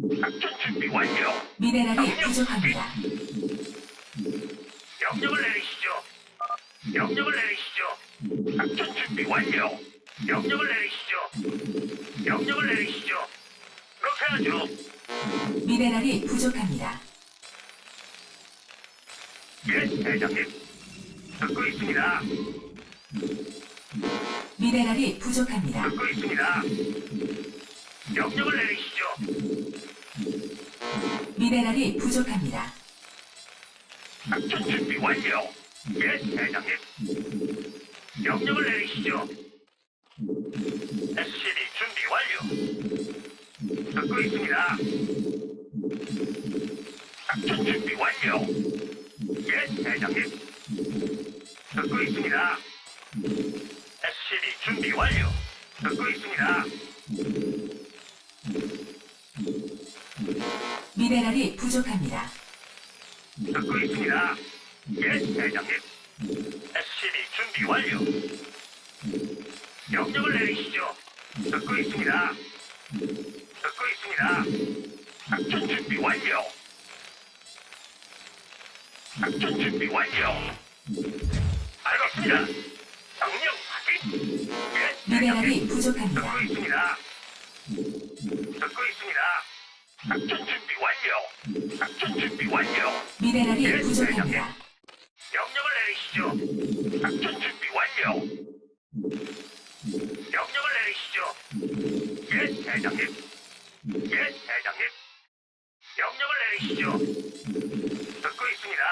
작전 준비 완료. 미네랄이 부족합니다. 명령을 내리시죠. 명령을 내리시죠. 작전 준비 완료. 명령을 내리시죠. 명령을 내리시죠. 그렇게 하죠. 미네랄이 부족합니다. 예, 대장님. 듣고 있습니다. 미네랄이 부족합니다. 듣고 있습니다. 명령을 내리시죠. 미네랄이 부족합니다. 작전 준비 완료. 예, 대장님. 명령을 내리시죠. SCB 준비 완료. 듣고 있습니다. 작전 준비 완료. 예, 대장님. 듣고 있습니다. SCB 준비 완료. 듣고 있습니다. 미네랄이 부족합니다. 듣고 있습니다. 예, 대장님. SCB 준비 완료. 명령을 내리시죠. 듣고 있습니다. 듣고 있습니다. 작전 준비 완료. 작전 준비 완료. 알겠습니다. 명령 확인. 예, 미네랄이. 부족합니다. 듣고 있습니다. 듣고 있습니다. 작전 준비 완료. 작전 준비 완료. 미네랄이 부족합니다. 명령을 내리시죠. 작전 준비 완료. 명령을 내리시죠. 예, 대장님. 예, 대장님. 명령을 내리시죠. 듣고 있습니다.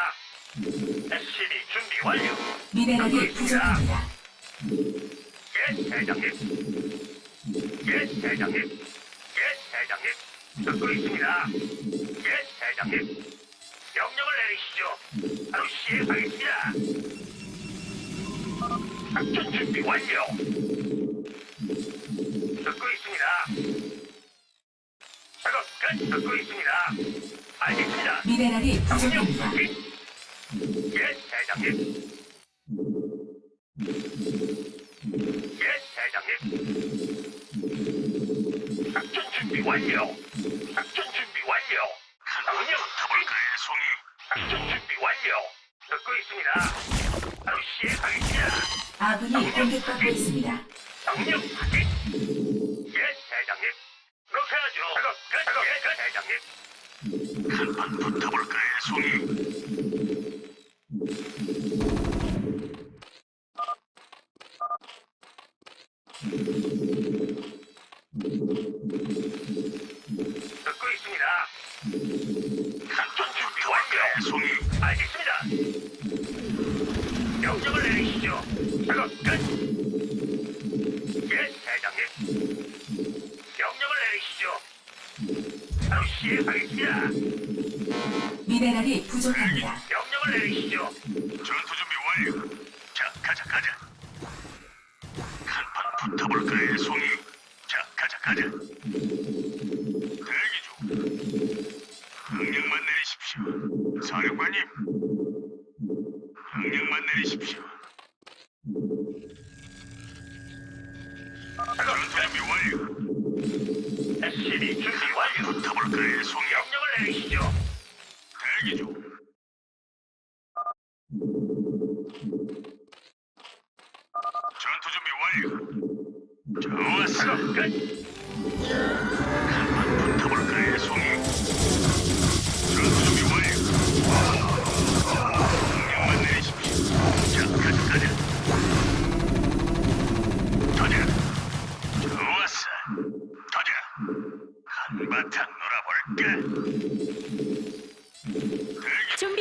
SCB 준비 완료. 미네랄이 부족합니다. 예, 대장님. 예, 대장님. 듣고 있습니다. 예, 대장님. 명령을 내리시죠. 바로 시행하겠습니다. 작전 준비 완료. 듣고 있습니다. 작업 끝. 듣고 있습니다. 알겠습니다. 미네랄이 명령 부족합니다. 확인. 예, 대장님. 예, 대장님. 작전 준비 완료. 작전 준비 완료. 명령 타볼까의 송이. 작전 준비 완료. 듣고 있습니다. 바로 시행하겠습니다. 아군이 공격받고 있습니다. 명령 확인. 예, 대장님. 그렇게 하죠. 작업 끝. 작업 예, 대장님. 한판 붙어볼까의 송이. 송이. 알겠습니다. 명령을 내리시죠. 작업 끝. 예, 대장님. 명령을 내리시죠. 바로 시행하겠습니다. 미네랄이 부족합니다. 명령을 내리시죠. 전투 준비 완료. SCB 준비 완료. 붙어볼까의 송이. 명령을 내리시죠.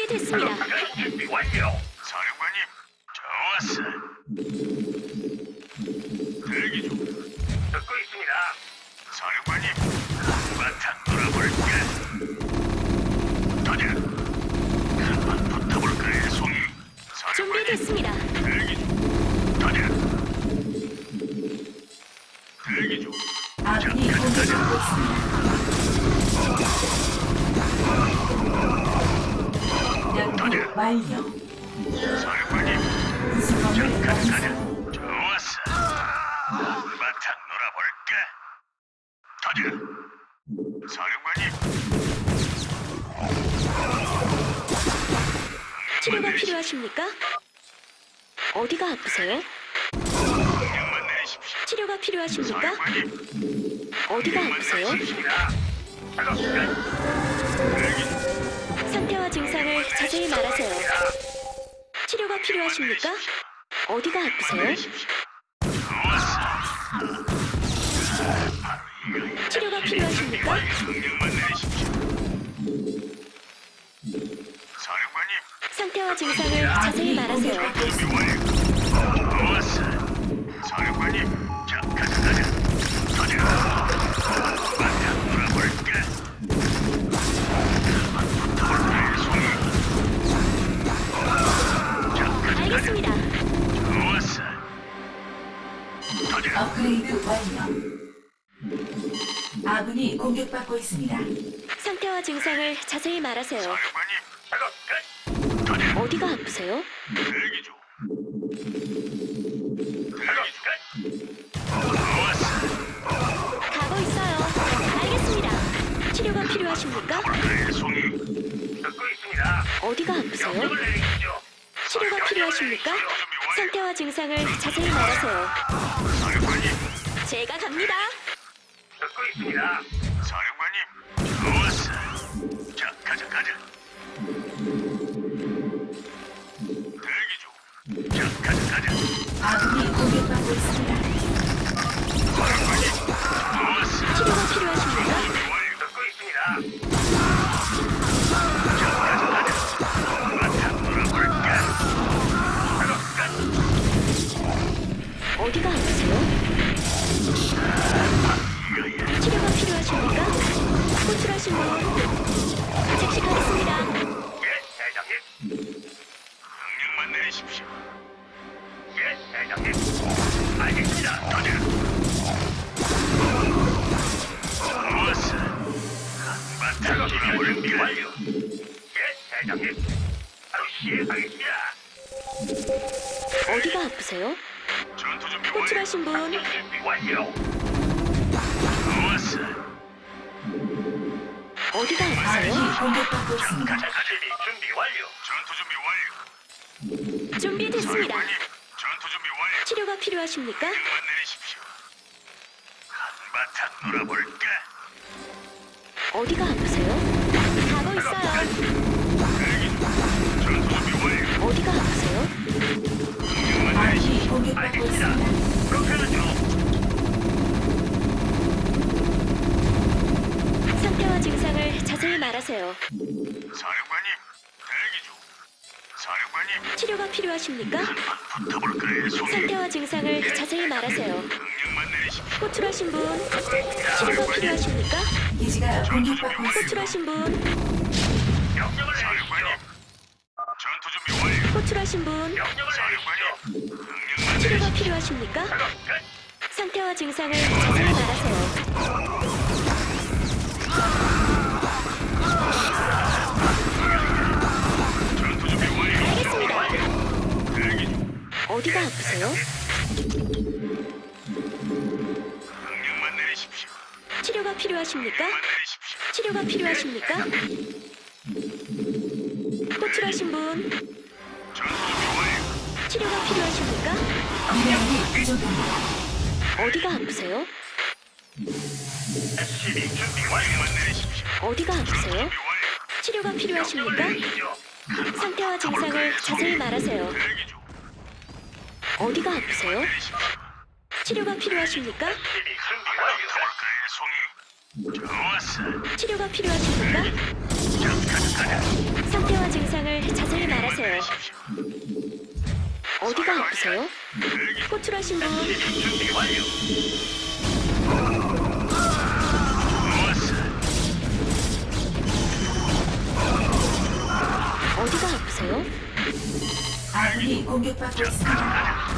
준비됐습니다. 준비 완료. 사령관님, 좋았어. 대기 중. 듣고 있습니다. 사령관님, 한바탕 놀아볼까? 터져. 한번 붙어볼까의 송이. 준비됐습니다. 대기 중. 터져. 대기 중. 아군이 공격받고 있습니다. 완료. 사령관님. 잠깐 가자. 좋았어. 한바탕 놀아볼까? 가자. 사령관님. 치료가 필요하십니까? 어디가 아프세요? 치료가 필요하십니까? 어디가 아프세요? 필요하십니까? 어디가 아프세요? 치료가 필요하십니까? 사령관님, 상태와 증상을 자세히 말하세요. 사령관님, 자, 가자, 가자. 가자. 가자. 업그레이드 완료. 아군이 공격받고 있습니다. 상태와 증상을 자세히 말하세요. 사령관님, 작업 끝. 가자. 어디가 아프세요? 대기 중. 가고 있어요. 알겠습니다. 치료가 필요하십니까? 그의 송이. 듣고 있습니다. 어디가 아프세요? 명령을 내리시죠. 치료가 필요하십니까? 상태와 증상을 자세히 말하세요. 사령관님, 제가 갑니다. 듣고 있습니다. 사령관님, 좋았어. 자, 가자, 가자. 대기 중. 자, 가자, 가자. 아군이 공격받고 있습니다. 사령관님, 호출하신 분 즉시 가겠습니다. 예, 대장님. 명령만 내리십시오. 예, 대장님. 알겠습니다. 가자. 좋았어. 한바탕 준비 완료. 예, 대장님. 바로 시행하겠습니다. 어디가 아프세요? 전투 준비 완료. 호출하신 분 작전 준비 완료. 어디가 공격받고 있습니다. 가자, 가자. 준비 완료. 전투 준비 완료. 준비됐습니다. 사령관님, 전투 준비 완료. 치료가 필요하십니까? 명만 내리십시오. 한바탕 놀아볼까? 어디가 아프세요? 필요하십니까? 붙어볼까요? 상태와 증상을 자세히 말하세요. 명령만 내리십시오. 호출하신 분. 치료가 필요하십니까? 기지가 공격받고 있습니다. 호출하신 분 명령을 내리십시오. 전투 준비 완료. 호출하신 분 명령을 내리십시오. 명령만 치료가 내리십시오. 필요하십니까? 끝. 상태와 증상을 자세히 말하세요. 필요하십니까? 치료가 필요하십니까? 호출하신 분. 치료가 필요하십니까? 어디가 아프세요? 어디가 아프세요? 치료가 필요하십니까? 상태와 증상을 자세히 말하세요. 어디가 아프세요? 치료가 필요하십니까? 좋았어. 치료가 필요하십니까? 상태와 증상을 자세히 말하세요. 어디가 아프세요? 호출하신 분 준비 완료. 어디가 아프세요? 아군이 공격받고 있습니다.